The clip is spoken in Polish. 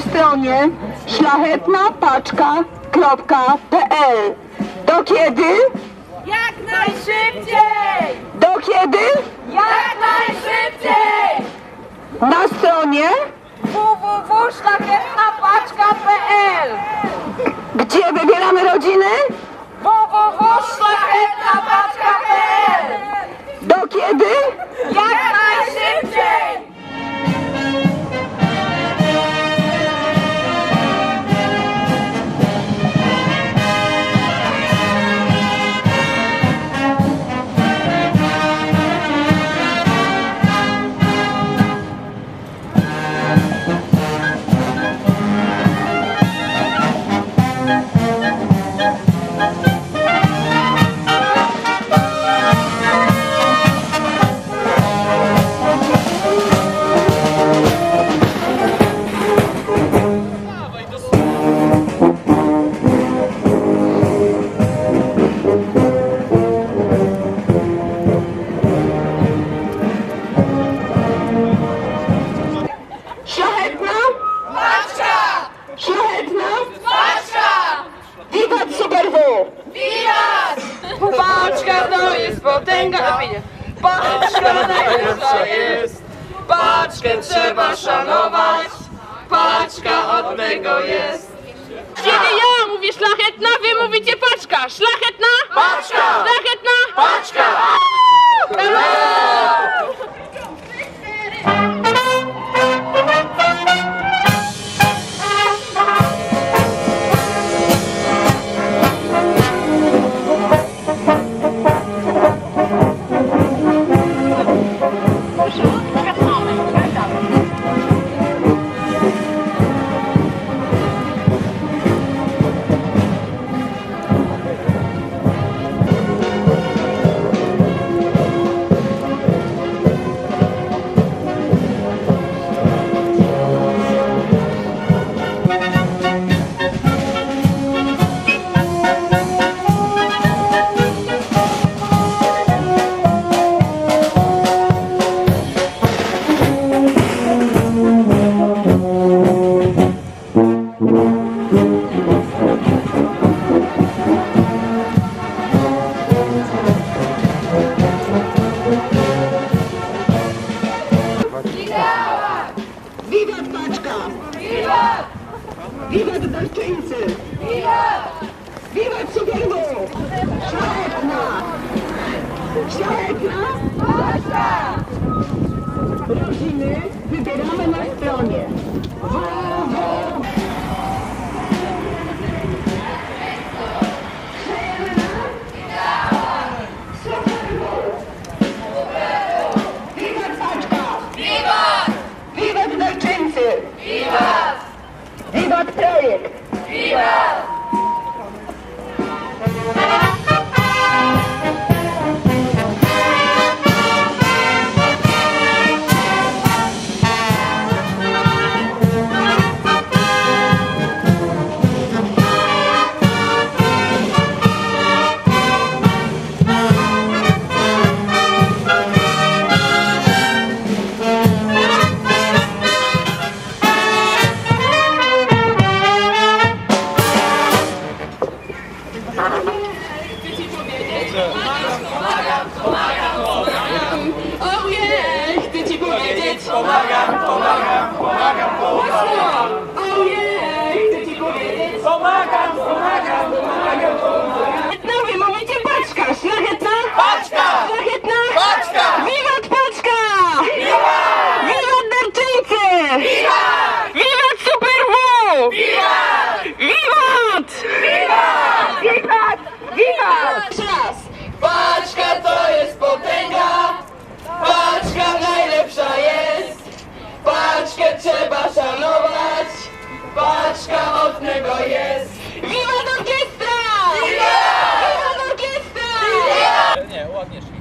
stronie szlachetnapaczka.pl. Do kiedy? Jak najszybciej! Do kiedy? Jak najszybciej! Na stronie, www.szlachetnapaczka.pl gdzie wybieramy rodziny? www.szlachetnapaczka.pl Do kiedy? Jak potęga! Paczka najlepsza jest! Paczkę trzeba szanować! Paczka od tego jest! Kiedy ja mówię szlachetna, wy mówicie paczka. Szlachetna? Paczka! Szlachetna? Paczka! Wiwat! Darczyńcy! Wiwat! W! Szlachetna! Szlachetna? Paczka! Rodziny wybieramy na stronie Darczyńcy! Wiwat! Wiwat Projekt! Tego jest! Wiwat orkiestra! Wiwat! Orkiestra! Nie, ładnie szli.